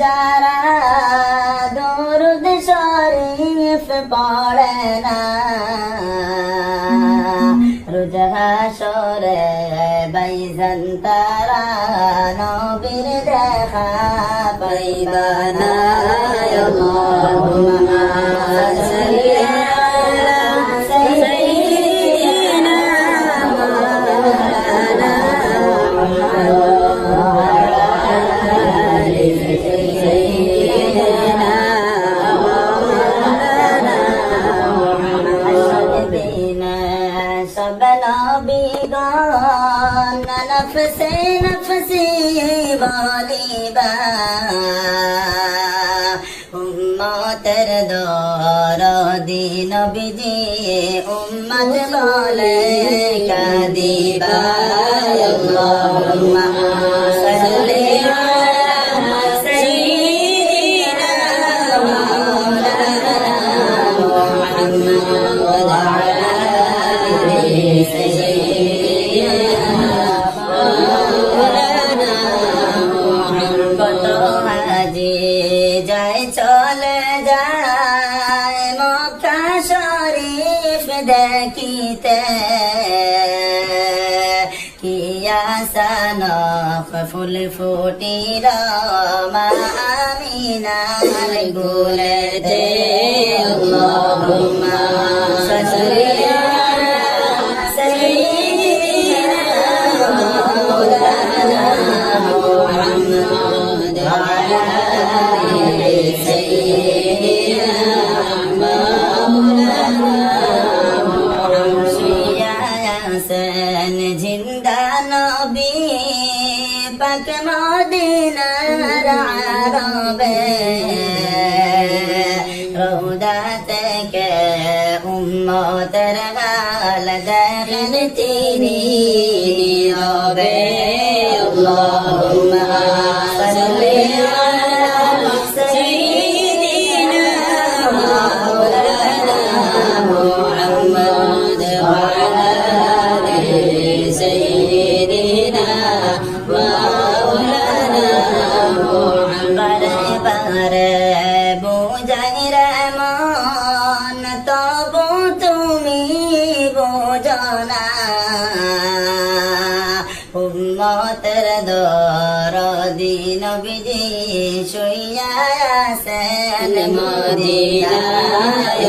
যারা দরুদ শরীফ পড়ে না রোজ হাসরে বাইজান তারা নবীর দেখা পাইবানা সব নবীগণ নফসে নফসি বলিবা উম্মতের দর দিন বিজি উম্মত বলে কাদিবা আল্লাহুম্মা শরীফ দেখিতে কিয়াসানক ফুল ফুটির মা আমিনার গুলেতে আল্লাহুম্মা পাক মদিনার আরবে রৌদা থেকে উম্মতের গাল দেখেন তিনি রবে আল্লাহুম্মা মাওলানা মুহাম্মদ বারে মন তুমি বোঝনা দর দিন বিজি শুইয়া আছেন মদিনায়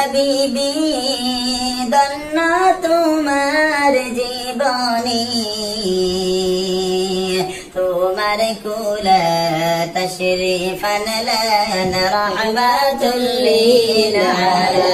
আমিনা বিবি দন্ন তোমার জীবনী তোমার কুল তশরিফ আনলেন রহমাতুল্লিল আলামিন